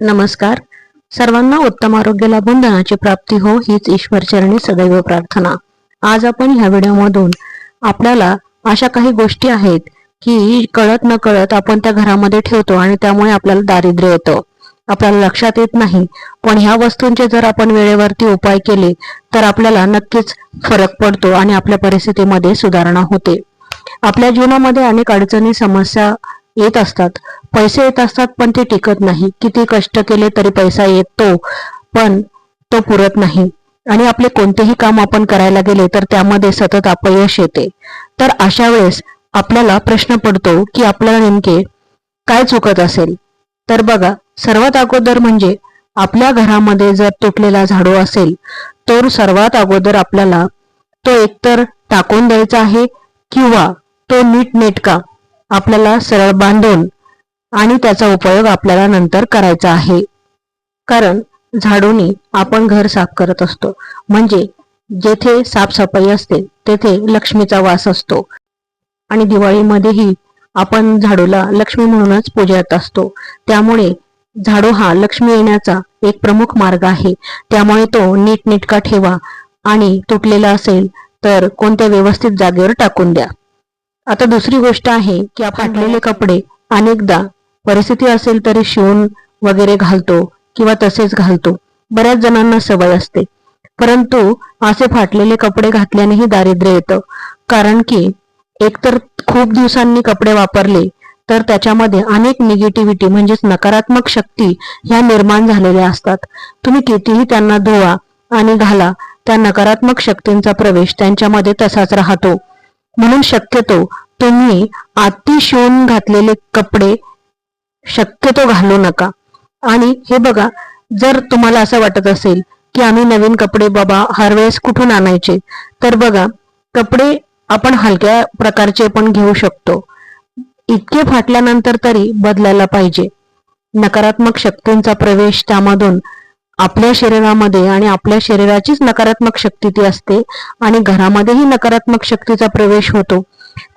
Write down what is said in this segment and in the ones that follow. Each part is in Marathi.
नमस्कार. सर्वांना उत्तम आरोग्य लाभून धनाची प्राप्ती हो हीच ईश्वरचरणी सदैव प्रार्थना. आज आपण ह्या व्हिडिओमधून आपल्याला अशा काही गोष्टी आहेत की कळत न कळत आपण त्या घरामध्ये ठेवतो आणि त्यामुळे आपल्याला दारिद्र्य येतं. आपल्याला लक्षात येत नाही. पण ह्या वस्तूंचे जर आपण वेळेवरती उपाय केले तर आपल्याला नक्कीच फरक पडतो आणि आपल्या परिस्थितीमध्ये सुधारणा होते. आपल्या जीवनामध्ये अनेक अडचणी समस्या येत असतात. पैसे येत असतात पण ते टिकत नाही. किती कष्ट केले तरी पैसा येतो पण तो पुरत नाही. आणि आपले कोणतेही काम आपण करायला गेले तर त्यामध्ये सतत अपयश येते. तर अशा वेळेस आपल्याला प्रश्न पडतो की आपल्याला नेमके काय चुकत असेल? तर बघा सर्वात अगोदर म्हणजे आपल्या घरामध्ये जर तुटलेला झाडू असेल तर सर्वात अगोदर आपल्याला तो एकतर टाकून द्यायचा आहे किंवा तो नीट नेटका आपल्याला सरळ बांधून आणि त्याचा उपयोग आपल्याला नंतर करायचा आहे. कारण झाडूनी आपण घर साफ करत असतो. म्हणजे जेथे साफसफाई असते तेथे लक्ष्मीचा वास असतो. आणि दिवाळीमध्येही आपण झाडूला लक्ष्मी म्हणूनच पूजत असतो. त्यामुळे झाडू हा लक्ष्मी येण्याचा एक प्रमुख मार्ग आहे. त्यामुळे तो नीटनेटका ठेवा आणि तुटलेला असेल तर कोणत्या व्यवस्थित जागेवर टाकून द्या. आता दुसरी गोष्ट आहे की फाटलेले कपडे अनेकदा परिस्थिती असेल तरी शिवून वगैरे घालतो किंवा तसेच घालतो. बऱ्याच जणांना सवय असते. परंतु असे फाटलेले कपडे घातल्यानेही दारिद्र्य येतं. कारण की एकतर खूप दिवसांनी कपडे वापरले तर त्याच्यामध्ये अनेक निगेटिव्हिटी म्हणजेच नकारात्मक शक्ती ह्या निर्माण झालेल्या असतात. तुम्ही कितीही त्यांना धुवा आणि घाला त्या नकारात्मक शक्तींचा प्रवेश त्यांच्यामध्ये तसाच राहतो. म्हणून शक्यतो तुम्ही आती शिवून घातलेले कपडे शक्यतो घालू नका. आणि हे बघा जर तुम्हाला असं वाटत असेल की आम्ही नवीन कपडे बाबा हर वेळेस कुठून आणायचे तर बघा कपडे आपण हलक्या प्रकारचे पण घेऊ शकतो. इतके फाटल्यानंतर तरी बदलायला पाहिजे. नकारात्मक शक्तींचा प्रवेश त्यामधून आपल्या शरीरामध्ये आणि आपल्या शरीराचीच नकारात्मक शक्ती ती असते आणि घरामध्येही नकारात्मक शक्तीचा प्रवेश होतो.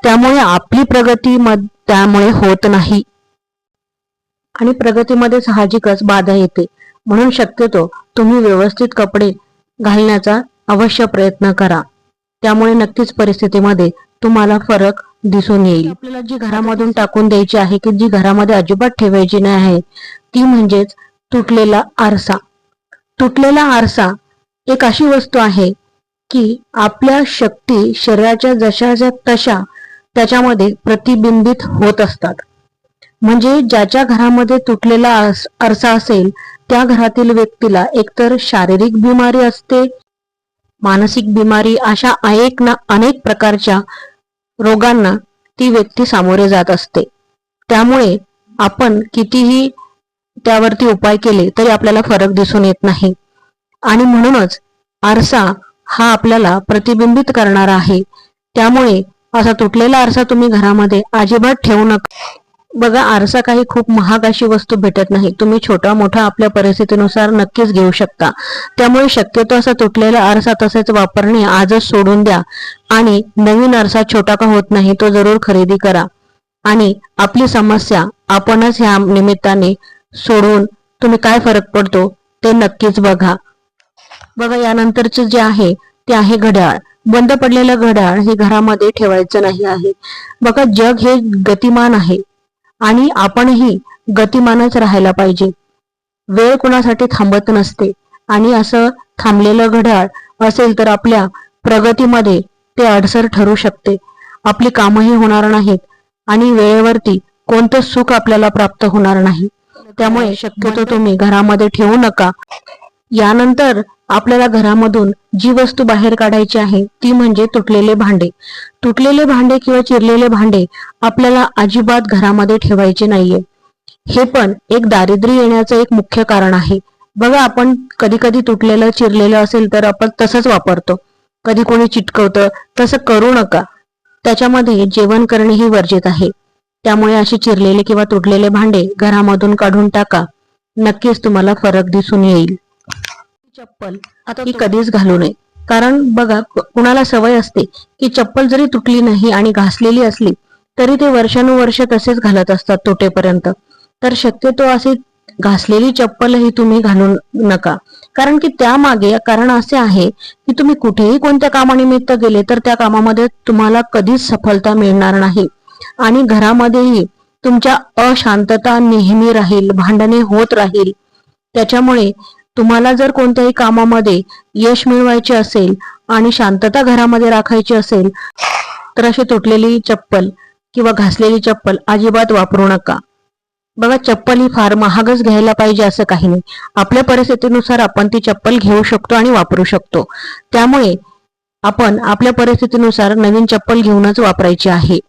त्यामुळे आपली प्रगती त्यामुळे होत नाही. आणि प्रगतीमध्ये साहजिकच बाधा येते. म्हणून शक्यतो तुम्ही व्यवस्थित कपडे घालण्याचा अवश्य प्रयत्न करा. त्यामुळे नक्कीच परिस्थितीमध्ये तुम्हाला फरक दिसून येईल. आपल्याला जी घरामधून टाकून द्यायची आहे की जी घरामध्ये अजिबात ठेवायची नाही आहे ती म्हणजेच तुटलेला आरसा. तुटलेला आरसा एक अशी वस्तू आहे की आपल्या शक्ती शरीराच्या जशाच्या तशा त्याच्यामध्ये प्रतिबिंबित होत असतात. म्हणजे ज्याच्या घरामध्ये तुटलेला आरसा असेल त्या घरातील व्यक्तीला एकतर शारीरिक बिमारी असते मानसिक बिमारी अशा अनेक ना अनेक प्रकारच्या रोगांना ती व्यक्ती सामोरे जात असते. त्यामुळे आपण कितीही त्यावरती उपाय केले तरी आपल्याला फरक दिसून येत नाही. आणि म्हणूनच आरसा हा आपल्याला प्रतिबिंबित करणारा आहे. त्यामुळे असा तुटलेला आरसा तुम्ही घरामध्ये अजिबात ठेवू नका. बघा आरसा काही खूप महाग अशी वस्तू भेटत नाही. तुम्ही छोटा मोठा आपल्या परिस्थितीनुसार नक्कीच घेऊ शकता. त्यामुळे शक्यतो असा तुटलेला आरसा तसेच वापरणे आजच सोडून द्या. आणि नवीन आरसा छोटा का होत नाही तो जरूर खरेदी करा. आणि आपली समस्या आपणच ह्या निमित्ताने सोडून तुम्ही काय फरक पडतो ते नक्कीच बघा. बघा यानंतरचे जे आहे ते आहे घड्याळ. बंद पडलेलं घड्याळ हे घरामध्ये ठेवायचं नाही आहे. बघा जग हे गतिमान आहे. आणि आपणही गतिमानच राहायला पाहिजे. वेळ कोणासाठी थांबत नसते आणि असं थांबलेलं घड्याळ असेल तर आपल्या प्रगतीमध्ये ते अडसर ठरू शकते. आपली कामही होणार नाहीत आणि वेळेवरती कोणतं सुख आपल्याला प्राप्त होणार नाही. त्यामुळे शक्यतो तुम्ही घरामध्ये ठेवू नका. यानंतर आपल्याला घरामधून जी वस्तू बाहेर काढायची आहे ती म्हणजे तुटलेले भांडे. तुटलेले भांडे किंवा चिरलेले भांडे आपल्याला अजिबात घरामध्ये ठेवायचे नाहीये. हे पण एक दारिद्र्य येण्याचं एक मुख्य कारण आहे. बघा आपण कधी कधी तुटलेलं चिरलेलं असेल तर आपण तसंच वापरतो. कधी कोणी चिटकवतं तसं करू नका. त्याच्यामध्ये जेवण करणेही वर्जित आहे. त्यामुळे असे चिरलेले किंवा तुटलेले भांडे घरामधून काढून टाका. नक्कीच तुम्हाला फरक दिसून येईल. चप्पल आता ही कधीच घालू नये. कारण बघा कुणाला सवय असते की चप्पल जरी तुटली नाही आणि घासलेली असली तरी ते वर्षानुवर्ष तसेच घालत असतात तुटेपर्यंत. तर शक्यतो असे घासलेली चप्पलही तुम्ही घालू नका. कारण की त्यामागे कारण असे आहे की तुम्ही कुठेही कोणत्या कामानिमित्त गेले तर त्या कामामध्ये तुम्हाला कधीच सफलता मिळणार नाही. आणि घरामध्येही तुमच्या अशांतता नेहमी राहील भांडणे होत राहील. त्याच्यामुळे तुम्हाला जर कोणत्याही कामामध्ये यश मिळवायचे असेल आणि शांतता घरामध्ये राखायची असेल तर अशी तुटलेली चप्पल किंवा घासलेली चप्पल अजिबात वापरू नका. बघा चप्पल ही फार महागच घ्यायला पाहिजे असं काही नाही. आपल्या परिस्थितीनुसार आपण ती चप्पल घेऊ शकतो आणि वापरू शकतो. त्यामुळे आपण आपल्या परिस्थितीनुसार नवीन चप्पल घेऊनच वापरायची आहे.